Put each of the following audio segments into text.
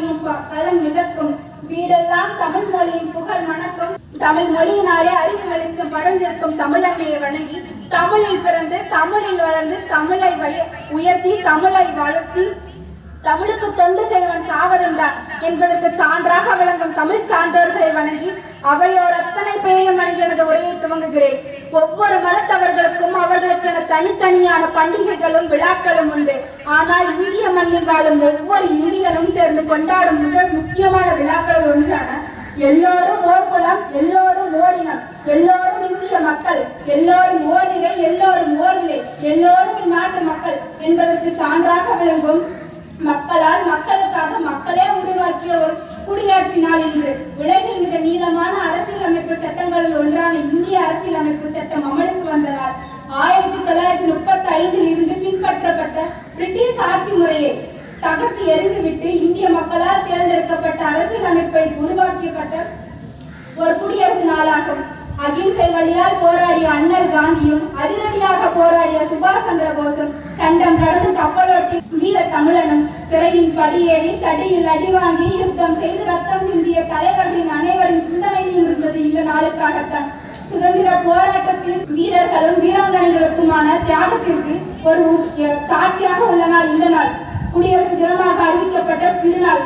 பாவேந்தன் கலனமைக்கும் கடலெல்லாம் களம் மிதக்கும். வீடெல்லாம் தமிழ் மொழியின் புகழ் மணக்கும் தமிழ் மொழியினாலே அறிவு வெளிச்சம் படர்ந்திருக்கும் தமிழன்னையை வணங்கி தமிழில் பிறந்து தமிழில் வளர்ந்து தமிழை உயர்த்தி தமிழை வளர்த்தி தமிழுக்கு தொண்டு செய்வன் சாவதுண்டா என்பதற்கு சான்றாக விளங்கும் தமிழ் சான்றோர்களை வணங்கி அவையோர் அத்தனை பேரையும் வணங்கி எனது உரையை துவங்குகிறேன். ஒவ்வொரு மரத்தவர்களுக்கும் அவர்களுக்கென தனித்தனியான பண்டிகைகளும் விழாக்களும் உண்டு. ஆனால் இந்திய மண்ணில் வாழும் ஒவ்வொரு இந்தியனும் சேர்ந்து கொண்டாடும் மிக முக்கியமான விழாக்கள் ஒன்றான எல்லோரும் ஓர் குலம் எல்லோரும் ஓரினம் எல்லோரும் இந்திய மக்கள் எல்லோரும் ஓரிரை எல்லோரும் ஓரிரை எல்லோரும் இந்நாட்டு மக்கள் என்பதற்கு சான்றாக விளங்கும் மக்களால் மக்களுக்காக மக்களே உருவாக்கிய ஒரு குடியாட்சி நாள் இன்று. உலகில் சட்டங்களில் ஒன்றான இந்திய அரசியலமைப்பு சட்டம் அமலுக்கு வந்ததால் ஆயிரத்தி தொள்ளாயிரத்தி முப்பத்தி ஐந்தில் இருந்து பின்பற்றப்பட்ட பிரிட்டிஷ் ஆட்சி முறையை தகர்த்து எரிந்துவிட்டு இந்திய மக்களால் தேர்ந்தெடுக்கப்பட்ட அரசியல் அமைப்பை உருவாக்கப்பட்ட ஒரு குடியரசு நாளாகும். அகிம்சை வழியால் போராடிய அண்ணல் காந்தியும் அதிரடியாக போராடிய சுபாஷ் சந்திர போஸும் கண்டம் கடந்து கப்பலோட்டி வீர தமிழனும் சிறையின் படியேறி தடியில் அடிவாங்கி யுத்தம் செய்து ரத்தம் சிந்திய தலை வீரர்களும் வீராங்கனைகளுக்குமான தியாகத்திற்கு ஒரு சாட்சியாக உள்ள நாள் இந்த நாள். குடியரசு தினமாக அறிவிக்கப்பட்ட திருநாள்.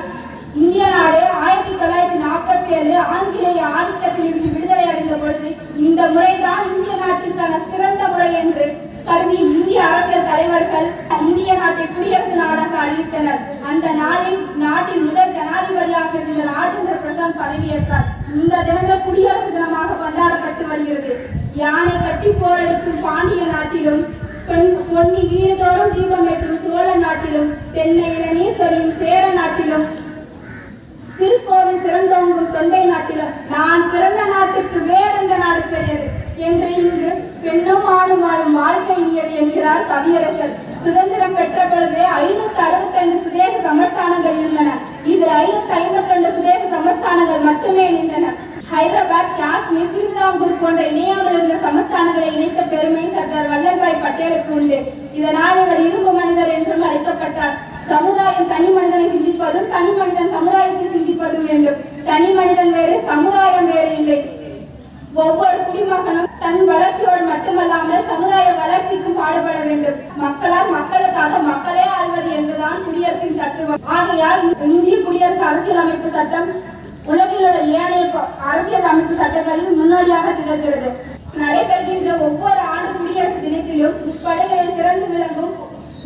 இந்திய நாடு ஆயிரத்தி தொள்ளாயிரத்தி நாற்பத்தி ஏழு ஆங்கிலேய ஆதிக்கத்தில் இருந்து விடுதலை அடைந்த பொழுது இந்த முறைதான் இந்திய நாட்டிற்கான சிறந்த முறை என்று கருதி இந்திய அரசியல் தலைவர்கள் இந்திய நாட்டை குடியரசு நாடாக அறிவித்தனர். அந்த நாளில் நாட்டின் முதல் ஜனாதிபதியாக இருந்த ராஜேந்திர பிரசாத் பதவியேற்றார். இந்த தினமே குடியரசு தினமாக கொண்டாடப்பட்டு வருகிறது. யானை கட்டி போரெடுக்கும் பாண்டிய நாட்டிலும் பொன்- பொன்னி வீடுதோறும் தீபம் ஏற்றும் சோழ நாட்டிலும் தென்னை இளநீர் சேர நாட்டிலும் திருக்கோவில் சிறந்தோங்கும் தொண்டை நாட்டிலும் நான் பிறந்த நாட்டுக்கு போன்ற இணையாமல் இருந்த சமஸ்தானங்களை இணைத்த பெருமை சர்தார் வல்லபாய் பட்டேலுக்கு உண்டு. இதனால் இவர் இரும்பு மனிதர் என்றும் அழைக்கப்பட்டார். சமுதாயம் தனி மனிதனை சிந்திப்பதும் தனி மனிதன் சமுதாயத்தை சிந்திப்பதும் வேண்டும். தனி மனிதன் வேறு சமுதாயம் வேறு இல்லை. ஒவ்வொரு குடிமகனும் தன் வளர்ச்சியோடு மட்டுமல்லாமல் சமுதாய வளர்ச்சிக்கும் பாடுபட வேண்டும். மக்களால் மக்களுக்காக மக்களே ஆழ்வது என்பதுதான் குடியரசின் தத்துவம். ஆகையால் இந்திய குடியரசு அரசியலமைப்பு சட்டம் உலகில் உள்ள ஏனைய அரசியல் அமைப்பு சட்டங்களில் முன்னோடியாக திகழ்கிறது. நடைபெறுகின்ற ஒவ்வொரு ஆண்டு குடியரசு தினத்திலும் இப்படைகளில் சிறந்து விளங்கும்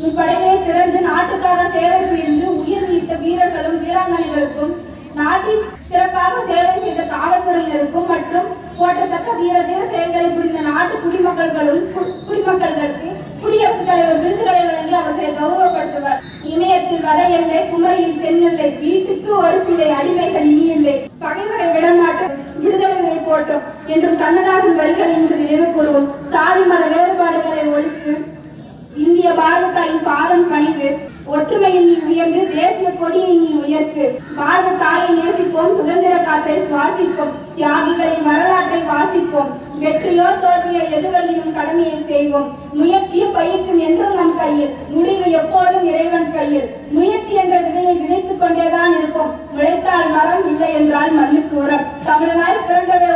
இப்படைகளில் சிறந்து நாட்டுக்காக சேவை புரிந்து உயிர் நீத்த வீரர்களும் வீராங்கனைகளுக்கும் நாட்டில் சிறப்பாக சேவை செய்த காவல்துறையினருக்கும் மற்றும் போற்றத்தக்க வீர தீர செயல்களை புரிந்த நாட்டு குடிமக்களும் குடிமக்கள்களுக்கு குடிமக்களுக்கு குடியரசுத் தலைவர் விருதுகளை வழங்கி அவர்களை கௌரவப்படுத்துவார். இமயத்தில் வட எல்லை குமரியில் தென்னெல்லை வீட்டுக்கு ஒரு பிள்ளை அடிமைகள் இனி பகைவரை விடமாட்டோம் விடுதலை போட்டோம் என்றும் கண்ணதாசன் வரிகள் இன்று நினைவு கூறுவோம். சாதி மத வேறுபாடுகளை ஒழித்து இந்திய பாரதாயின் பாதம் பணிந்து ஒற்றுமையில் நீ உயர்ந்து தேசிய கொடியை நீ உயர்த்து பாரத தாயை நேசிப்போம் சுதந்திர காற்றை சுவாசிப்போம் தியாகிகளின் வரலாற்றை வாசிப்போம் வெற்றியோ தோல்வியோ எதுவரையும் கடமையை செய்வோம். முயற்சியும் பயிற்சியும் என்றும் நம் கையில் முடிவு எப்போதும் இறைவன் கையில். முயற்சி விதையை விதைத்துக் கொண்டேதான் இருப்போம். உழைத்தால் மரம் இல்லை என்றால் மண்ணுக்கு உரம். தமிழனாய் பிறந்ததே